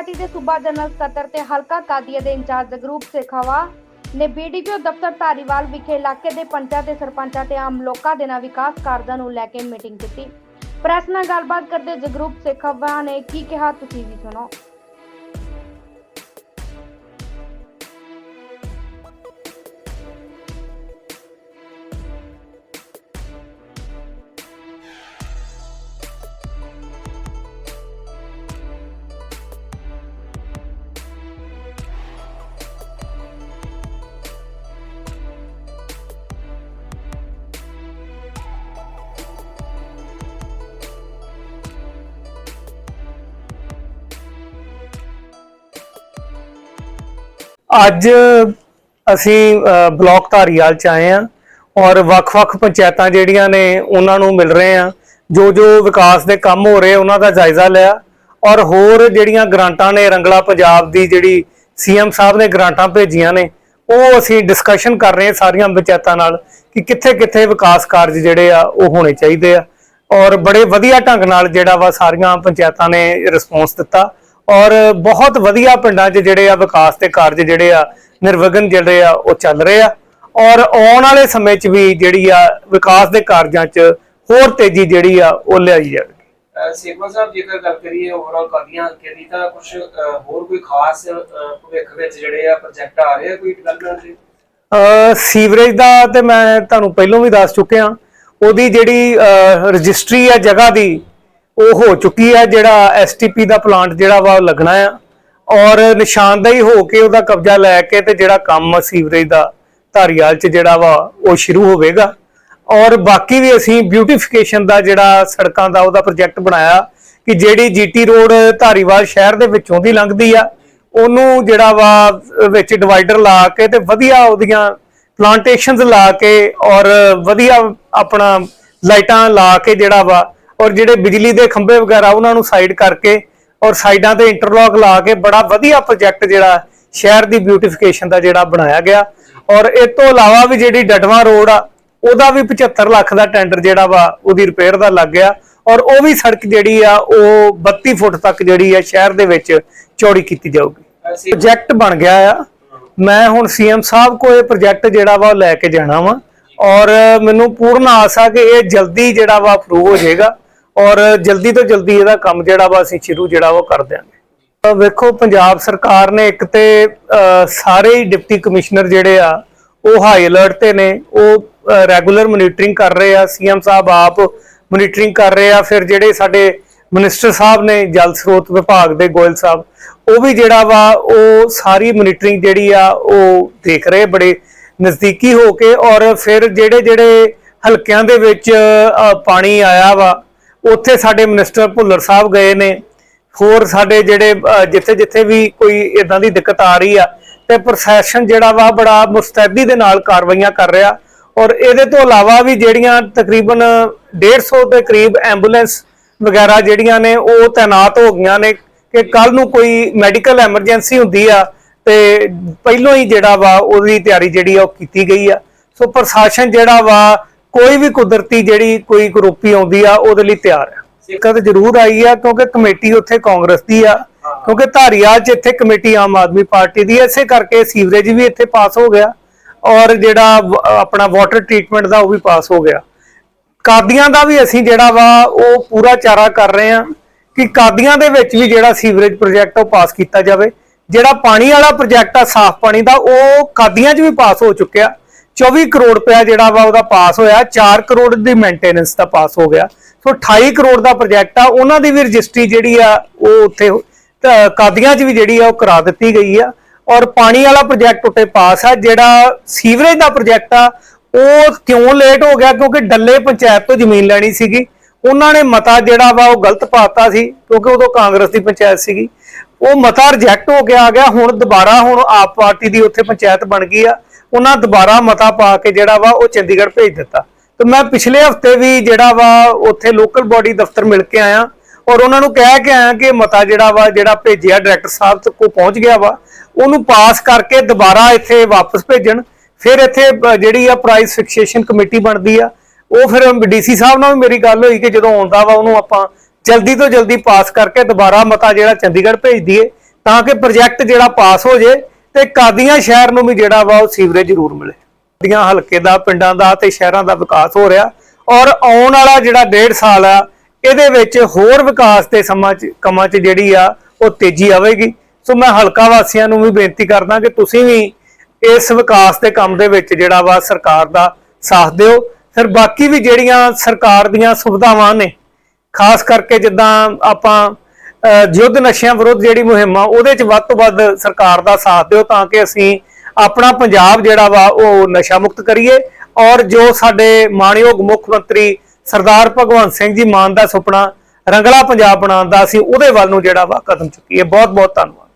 Party ਦੇ ਸੂਬਾ general ਸਕੱਤਰ ਤੇ ਹਲਕਾ ਕਾਦੀਆ ਦੇ ਇੰਚਾਰਜ ਜਗਰੂਪ ਸੇਖਾਵਾ ਨੇ ਬੀਡੀਪੀਓ ਦਫ਼ਤਰ ਧਾਰੀਵਾਲ ਵਿਖੇ ਇਲਾਕੇ ਦੇ ਪੰਚਾਂ ਤੇ ਸਰਪੰਚਾਂ ਤੇ ਆਮ ਲੋਕਾਂ ਦੇ ਨਾਲ ਵਿਕਾਸ ਕਾਰਜਾਂ ਨੂੰ ਲੈ ਕੇ ਮੀਟਿੰਗ ਕੀਤੀ। ਪ੍ਰੈਸ ਨਾਲ ਗੱਲਬਾਤ ਕਰਦੇ ਜਗਰੂਪ ਸੇਖਾਵਾ ਨੇ ਕੀ ਕਿਹਾ, ਤੁਸੀਂ ਵੀ ਸੁਣੋ। ਅੱਜ ਅਸੀਂ ਅ, ਬਲਾਕ ਧਾਰੀਵਾਲ ਚ ਆਏ ਆ ਔਰ ਵੱਖ-ਵੱਖ ਪੰਚਾਇਤਾਂ ਜਿਹੜੀਆਂ ਨੇ ਉਹਨਾਂ ਨੂੰ ਮਿਲ ਰਹੇ ਆ ਜੋ ਜੋ ਵਿਕਾਸ ਦੇ ਕੰਮ ਹੋ ਰਹੇ ਉਹਨਾਂ ਦਾ ਜਾਇਜ਼ਾ ਲਿਆ। ਔਰ ਹੋਰ ਜਿਹੜੀਆਂ ਗ੍ਰਾਂਟਾਂ ਨੇ ਰੰਗਲਾ ਪੰਜਾਬ ਦੀ ਜਿਹੜੀ ਸੀਐਮ ਸਾਹਿਬ ਨੇ ਗ੍ਰਾਂਟਾਂ ਭੇਜੀਆਂ ਨੇ ਉਹ ਅਸੀਂ ਡਿਸਕਸ਼ਨ ਕਰ ਰਹੇ ਸਾਰੀਆਂ ਪੰਚਾਇਤਾਂ ਨਾਲ ਕਿ ਕਿੱਥੇ-ਕਿੱਥੇ ਵਿਕਾਸ ਕਾਰਜ ਜਿਹੜੇ ਆ ਉਹ ਹੋਣੇ ਚਾਹੀਦੇ ਆ। ਔਰ ਬੜੇ ਵਧੀਆ ਢੰਗ ਨਾਲ ਜਿਹੜਾ ਵਾ ਸਾਰੀਆਂ ਪੰਚਾਇਤਾਂ ਨੇ ਰਿਸਪੌਂਸ ਦਿੱਤਾ। ਔਰ ਬਹੁਤ ਵਧੀਆ ਪਿੰਡਾਂ 'ਚ ਜਿਹੜੇ ਆ ਵਿਕਾਸ ਦੇ ਕਾਰਜ ਜਿਹੜੇ ਆ ਨਿਰਵਿਘਨ ਜਿਹੜੇ ਆ ਉਹ ਚੱਲ ਰਹੇ ਆ। ਔਰ ਆਉਣ ਵਾਲੇ ਸਮੇਂ 'ਚ ਵੀ ਜਿਹੜੀ ਆ ਵਿਕਾਸ ਦੇ ਕਾਰਜਾਂ 'ਚ ਹੋਰ ਤੇਜ਼ੀ ਜਿਹੜੀ ਆ ਉਹ ਲਿਆਈ ਜਾਵੇਗੀ। ਅਹ ਸੇਖਵਾ ਸਾਹਿਬ ਜੇਕਰ ਗੱਲ ਕਰੀਏ ਓਵਰਆਲ ਕਾਦੀਆਂ ਹਲਕੇ ਦੀ ਤਾਂ ਕੁਝ ਹੋਰ ਕੋਈ ਖਾਸ ਭਵਿੱਖ ਵਿੱਚ ਜਿਹੜੇ ਆ ਪ੍ਰੋਜੈਕਟ ਆ ਰਹੇ ਆ ਕੋਈ ਡਿਵੈਲਪਮੈਂਟ ਦੇ? ਅ, ਸੀਵਰੇਜ ਦਾ ਤੇ ਮੈਂ ਤੁਹਾਨੂੰ ਪਹਿਲਾਂ ਵੀ ਦੱਸ ਚੁੱਕਿਆ। ਉਹਦੀ ਜਿਹੜੀ ਰਜਿਸਟਰੀ ਆ ਜਗ੍ਹਾ ਦੀ ਉਹ ਹੋ ਚੁੱਕੀ ਹੈ ਜਿਹੜਾ ਐਸਟੀਪੀ ਦਾ ਪਲਾਂਟ ਜਿਹੜਾ ਵਾ ਉਹ ਲੱਗਣਾ ਆ। ਔਰ ਨਿਸ਼ਾਨਦੇਹੀ ਹੋ ਕੇ ਉਹਦਾ ਕਬਜ਼ਾ ਲੈ ਕੇ ਤੇ ਜਿਹੜਾ ਕੰਮ ਸੀਵਰੇਜ ਦਾ ਧਾਰੀਵਾਲ ਚ ਜਿਹੜਾ ਵਾ ਉਹ ਸ਼ੁਰੂ ਹੋਵੇਗਾ। ਔਰ ਬਾਕੀ ਵੀ ਅਸੀਂ ਬਿਊਟੀਫਿਕੇਸ਼ਨ ਦਾ ਜਿਹੜਾ ਸੜਕਾਂ ਦਾ ਉਹਦਾ ਪ੍ਰੋਜੈਕਟ ਬਣਾਇਆ ਕਿ ਜਿਹੜੀ ਜੀਟੀ ਰੋਡ ਧਾਰੀਵਾਲ ਸ਼ਹਿਰ ਦੇ ਵਿੱਚੋਂ ਦੀ ਲੰਘਦੀ ਆ, ਉਹਨੂੰ ਜਿਹੜਾ ਵਾ ਵਿੱਚ ਡਿਵਾਈਡਰ ਲਾ ਕੇ ਤੇ ਵਧੀਆ ਉਹਦੀਆਂ ਪਲਾਂਟੇਸ਼ਨਸ ਲਾ ਕੇ ਔਰ ਵਧੀਆ ਆਪਣਾ ਲਾਈਟਾਂ ਲਾ ਕੇ ਜਿਹੜਾ ਵਾ ਔਰ ਜਿਹੜੇ ਬਿਜਲੀ ਦੇ ਖੰਭੇ ਵਗੈਰਾ ਉਹਨਾਂ ਨੂੰ ਸਾਈਡ ਕਰਕੇ ਔਰ ਸਾਈਡਾਂ ਤੇ ਇੰਟਰਲੌਕ ਲਾ ਕੇ ਬੜਾ ਵਧੀਆ ਪ੍ਰੋਜੈਕਟ ਜਿਹੜਾ ਸ਼ਹਿਰ ਦੀ ਬਿਊਟੀਫਿਕੇਸ਼ਨ ਦਾ ਜਿਹੜਾ ਬਣਾਇਆ ਗਿਆ। ਔਰ ਇਹ ਤੋਂ ਇਲਾਵਾ ਵੀ ਜਿਹੜੀ ਡਟਵਾ ਰੋਡ ਆ, ਉਹਦਾ ਵੀ 75 ਲੱਖ ਦਾ ਟੈਂਡਰ ਜਿਹੜਾ ਵਾ ਉਹਦੀ ਰਿਪੇਅਰ ਦਾ ਲੱਗ ਗਿਆ। ਔਰ ਉਹ ਵੀ ਸੜਕ ਜਿਹੜੀ ਆ, ਉਹ 32 ਫੁੱਟ ਤੱਕ ਜਿਹੜੀ ਆ ਸ਼ਹਿਰ ਦੇ ਵਿੱਚ ਚੌੜੀ ਕੀਤੀ ਜਾਊਗੀ। ਪ੍ਰੋਜੈਕਟ ਬਣ ਗਿਆ ਆ। ਮੈਂ ਹੁਣ ਸੀਐਮ ਸਾਹਿਬ ਕੋਲ ਇਹ ਪ੍ਰੋਜੈਕਟ ਜਿਹੜਾ ਵਾ ਉਹ ਲੈ ਕੇ ਜਾਣਾ ਵਾ। ਔਰ ਮੈਨੂੰ ਪੂਰਨ ਆਸ ਆ ਕਿ ਇਹ ਜਲਦੀ ਜਿਹੜਾ ਵਾ ਅਪਰੂਵ ਹੋ ਜਾਏਗਾ। ਔਰ ਜਲਦੀ ਤੋਂ ਜਲਦੀ ਇਹਦਾ ਕੰਮ ਜਿਹੜਾ ਵਾ ਅਸੀਂ ਸ਼ੁਰੂ ਜਿਹੜਾ ਵਾ ਉਹ ਕਰ ਦਿਆਂਗੇ। ਵੇਖੋ, ਪੰਜਾਬ ਸਰਕਾਰ ਨੇ ਇੱਕ ਤੇ ਸਾਰੇ ਹੀ ਡਿਪਟੀ ਕਮਿਸ਼ਨਰ ਜਿਹੜੇ ਆ, ਉਹ ਹਾਈ ਅਲਰਟ ਤੇ ਨੇ, ਉਹ ਰੈਗੂਲਰ ਮੋਨੀਟਰਿੰਗ ਕਰ ਰਹੇ ਆ ਸੀਐਮ ਸਾਹਿਬ ਆਪ ਮੋਨੀਟਰਿੰਗ ਕਰ ਰਹੇ ਆ, ਫਿਰ ਜਿਹੜੇ ਸਾਡੇ ਮਿਨਿਸਟਰ ਸਾਹਿਬ ਨੇ, ਜਲ ਸਰੋਤ ਵਿਭਾਗ ਦੇ ਗੋਇਲ ਸਾਹਿਬ, ਉਹ ਵੀ ਜਿਹੜਾ ਵਾ, ਉਹ ਸਾਰੀ ਮੋਨੀਟਰਿੰਗ ਜਿਹੜੀ ਆ, ਉਹ ਦੇਖ ਰਹੇ ਬੜੇ ਨਜ਼ਦੀਕੀ ਹੋ ਕੇ, ਔਰ ਫਿਰ ਜਿਹੜੇ ਜਿਹੜੇ ਹਲਕਿਆਂ ਦੇ ਵਿੱਚ ਪਾਣੀ ਆਇਆ ਵਾ ਉੱਥੇ ਸਾਡੇ ਮਿਨਿਸਟਰ ਭੁੱਲਰ ਸਾਹਿਬ ਗਏ ਨੇ। ਹੋਰ ਸਾਡੇ ਜਿਹੜੇ ਜਿੱਥੇ ਜਿੱਥੇ ਵੀ ਕੋਈ ਇਦਾਂ ਦੀ ਦਿੱਕਤ ਆ ਰਹੀ ਆ, ਤੇ ਪ੍ਰਸ਼ਾਸਨ ਜਿਹੜਾ ਵਾ ਬੜਾ ਮੁਸਤੈਦੀ ਦੇ ਨਾਲ ਕਾਰਵਾਈਆਂ ਕਰ ਰਿਹਾ। ਔਰ ਇਹਦੇ ਤੋਂ ਇਲਾਵਾ ਵੀ ਜਿਹੜੀਆਂ ਤਕਰੀਬਨ 150 ਦੇ ਕਰੀਬ ਐਂਬੂਲੈਂਸ ਵਗੈਰਾ ਜਿਹੜੀਆਂ ਨੇ, ਉਹ ਤਾਇਨਾਤ ਹੋ ਗਈਆਂ ਨੇ ਕਿ ਕੱਲ ਨੂੰ ਕੋਈ ਮੈਡੀਕਲ ਐਮਰਜੈਂਸੀ ਹੁੰਦੀ ਆ, ਤੇ ਪਹਿਲੋਂ ਹੀ ਜਿਹੜਾ ਵਾ ਉਹਦੀ ਤਿਆਰੀ ਜਿਹੜੀ ਆ ਉਹ ਕੀਤੀ ਗਈ ਆ। ਸੋ ਪ੍ਰਸ਼ਾਸਨ ਜਿਹੜਾ ਵਾ ਕੋਈ ਵੀ ਕੁਦਰਤੀ ਜਿਹੜੀ ਕੋਈ ਕਰੋਪੀ ਆਉਂਦੀ ਆ ਉਹਦੇ ਲਈ ਤਿਆਰ ਆ। ਦਿੱਕਤ ਜ਼ਰੂਰ ਆਈ ਆ, ਕਿਉਂਕਿ ਕਮੇਟੀ ਉੱਥੇ ਕਾਂਗਰਸ ਦੀ ਆ। ਕਿਉਂਕਿ ਧਾਰੀਵਾਲ 'ਚ ਇੱਥੇ ਕਮੇਟੀ ਆਮ ਆਦਮੀ ਪਾਰਟੀ ਦੀ ਐ ਇਸੇ ਕਰਕੇ ਸੀਵਰੇਜ ਵੀ ਇੱਥੇ ਪਾਸ ਹੋ ਗਿਆ ਔਰ ਜਿਹੜਾ ਆਪਣਾ ਵਾਟਰ ਟ੍ਰੀਟਮੈਂਟ ਦਾ ਉਹ ਵੀ ਪਾਸ ਹੋ ਗਿਆ। ਕਾਦੀਆਂ ਦਾ ਵੀ ਅਸੀਂ ਜਿਹੜਾ ਵਾ, ਉਹ ਪੂਰਾ ਚਾਰਾ ਕਰ ਰਹੇ ਹਾਂ ਕਿ ਕਾਦੀਆਂ ਦੇ ਵਿੱਚ ਵੀ ਜਿਹੜਾ ਸੀਵਰੇਜ ਪ੍ਰੋਜੈਕਟ ਉਹ ਪਾਸ ਕੀਤਾ ਜਾਵੇ। ਜਿਹੜਾ ਪਾਣੀ ਵਾਲਾ ਪ੍ਰੋਜੈਕਟ ਆ, ਸਾਫ਼ ਪਾਣੀ ਦਾ, ਉਹ ਕਾਦੀਆਂ 'ਚ ਵੀ ਪਾਸ ਹੋ ਚੁੱਕਿਆ। 24 ਕਰੋੜ ਰੁਪਇਆ ਜਿਹੜਾ ਵਾ ਉਹਦਾ ਪਾਸ ਹੋਇਆ 4 ਕਰੋੜ ਦੀ ਮੇਨਟੇਨੈਂਸ ਦਾ ਪਾਸ ਹੋ ਗਿਆ। ਸੋ 28 ਕਰੋੜ ਦਾ ਪ੍ਰੋਜੈਕਟ ਆ, ਉਹਨਾਂ ਦੀ ਵੀ ਰਜਿਸਟਰੀ ਜਿਹੜੀ ਆ, ਉਹ ਉੱਥੇ ਕਾਦੀਆਂ 'ਚ ਵੀ ਜਿਹੜੀ ਆ, ਉਹ ਕਰਾ ਦਿੱਤੀ ਗਈ ਆ। ਔਰ ਪਾਣੀ ਵਾਲਾ ਪ੍ਰੋਜੈਕਟ ਉੱਤੇ ਪਾਸ ਆ, ਜਿਹੜਾ ਸੀਵਰੇਜ ਦਾ ਪ੍ਰੋਜੈਕਟ ਆ, ਉਹ ਕਿਉਂ ਲੇਟ ਹੋ ਗਿਆ? ਕਿਉਂਕਿ ਡੱਲੇ ਪੰਚਾਇਤ ਤੋਂ ਜ਼ਮੀਨ ਲੈਣੀ ਸੀਗੀ। ਉਹਨਾਂ ਨੇ ਮਤਾ ਜਿਹੜਾ ਵਾ, ਉਹ ਗਲਤ ਪਾਤਾ ਸੀ, ਕਿਉਂਕਿ ਉਦੋਂ ਕਾਂਗਰਸ ਦੀ ਪੰਚਾਇਤ ਸੀਗੀ। ਉਹ ਮਤਾ ਰਿਜੈਕਟ ਹੋ ਕੇ ਆ ਗਿਆ, ਹੁਣ ਦੁਬਾਰਾ ਹੁਣ ਆਪ ਪਾਰਟੀ ਦੀ ਉੱਥੇ ਪੰਚਾਇਤ ਬਣ ਗਈ ਆ। ਉਹਨਾਂ ਦੁਬਾਰਾ ਮਤਾ ਪਾ ਕੇ ਜਿਹੜਾ ਵਾ ਉਹ ਚੰਡੀਗੜ੍ਹ ਭੇਜ ਦਿੱਤਾ। ਤੇ ਮੈਂ ਪਿਛਲੇ ਹਫ਼ਤੇ ਵੀ ਜਿਹੜਾ ਵਾ ਉੱਥੇ ਲੋਕਲ ਬਾਡੀ ਦਫ਼ਤਰ ਮਿਲ ਕੇ ਆਇਆ ਔਰ ਉਹਨਾਂ ਨੂੰ ਕਹਿ ਕੇ ਆਇਆ ਕਿ ਮਤਾ ਜਿਹੜਾ ਵਾ ਜਿਹੜਾ ਭੇਜਿਆ ਡਾਇਰੈਕਟਰ ਸਾਹਿਬ ਤੱਕ ਕੋ ਪਹੁੰਚ ਗਿਆ ਵਾ। ਉਹਨੂੰ ਪਾਸ ਕਰਕੇ ਦੁਬਾਰਾ ਇੱਥੇ ਵਾਪਸ ਭੇਜਣ। ਫਿਰ ਇੱਥੇ ਜਿਹੜੀ ਆ ਪ੍ਰਾਈਸ ਫਿਕਸੇਸ਼ਨ ਕਮੇਟੀ ਬਣਦੀ ਆ, ਉਹ ਫਿਰ ਡੀਸੀ ਸਾਹਿਬ ਨਾਲ ਵੀ ਮੇਰੀ ਗੱਲ ਹੋਈ ਕਿ ਜਦੋਂ ਆਉਂਦਾ ਵਾ ਉਹਨੂੰ ਆਪਾਂ ਜਲਦੀ ਤੋਂ ਜਲਦੀ ਪਾਸ ਕਰਕੇ ਦੁਬਾਰਾ ਮਤਾ ਜਿਹੜਾ ਚੰਡੀਗੜ੍ਹ ਭੇਜ ਦਈਏ ਤਾਂ ਕਿ ਪ੍ਰੋਜੈਕਟ ਜਿਹੜਾ ਪਾਸ ਹੋ ਜੇ। ਤੇ ਕਾਦੀਆਂ ਸ਼ਹਿਰ ਨੂੰ ਵੀ ਜਿਹੜਾ ਵਾ ਉਹ ਸੀਵਰੇਜ ਜ਼ਰੂਰ ਮਿਲੇ। ਦੀਆਂ ਹਲਕੇ ਦਾ, ਪਿੰਡਾਂ ਦਾ ਤੇ ਸ਼ਹਿਰਾਂ ਦਾ ਵਿਕਾਸ ਹੋ ਰਿਹਾ ਔਰ ਆਉਣ ਵਾਲਾ ਜਿਹੜਾ ਡੇਢ ਸਾਲ ਆ, ਇਹਦੇ ਵਿੱਚ ਹੋਰ ਵਿਕਾਸ ਦੇ ਸਮਾਂ ਚ, ਕੰਮਾਂ 'ਚ ਜਿਹੜੀ ਆ, ਉਹ ਤੇਜ਼ੀ ਆਵੇਗੀ। ਸੋ ਮੈਂ ਹਲਕਾ ਵਾਸੀਆਂ ਨੂੰ ਵੀ ਬੇਨਤੀ ਕਰਦਾ ਕਿ ਤੁਸੀਂ ਵੀ ਇਸ ਵਿਕਾਸ ਦੇ ਕੰਮ ਦੇ ਵਿੱਚ ਜਿਹੜਾ ਵਾ ਸਰਕਾਰ ਦਾ ਸਾਥ ਦਿਓ। ਫਿਰ ਬਾਕੀ ਵੀ ਜਿਹੜੀਆਂ ਸਰਕਾਰ ਦੀਆਂ ਸੁਵਿਧਾਵਾਂ ਨੇ, ਖਾਸ ਕਰਕੇ ਜਿੱਦਾਂ ਆਪਾਂ ਯੁੱਧ ਨਸ਼ਿਆਂ ਵਿਰੁੱਧ ਜਿਹੜੀ ਮੁਹਿੰਮ ਆ, ਉਹਦੇ 'ਚ ਵੱਧ ਤੋਂ ਵੱਧ ਸਰਕਾਰ ਦਾ ਸਾਥ ਦਿਓ ਤਾਂ ਕਿ ਅਸੀਂ ਆਪਣਾ ਪੰਜਾਬ ਜਿਹੜਾ ਵਾ, ਉਹ ਨਸ਼ਾ ਮੁਕਤ ਕਰੀਏ। ਔਰ ਜੋ ਸਾਡੇ ਮਾਣਯੋਗ ਮੁੱਖ ਮੰਤਰੀ ਸਰਦਾਰ ਭਗਵੰਤ ਸਿੰਘ ਜੀ ਮਾਨ ਦਾ ਸੁਪਨਾ, ਰੰਗਲਾ ਪੰਜਾਬ ਬਣਾਉਣ ਦਾ ਅਸੀਂ ਉਹਦੇ ਵੱਲ ਨੂੰ ਜਿਹੜਾ ਵਾ ਕਦਮ ਚੁੱਕੀਏ। ਬਹੁਤ ਬਹੁਤ ਧੰਨਵਾਦ।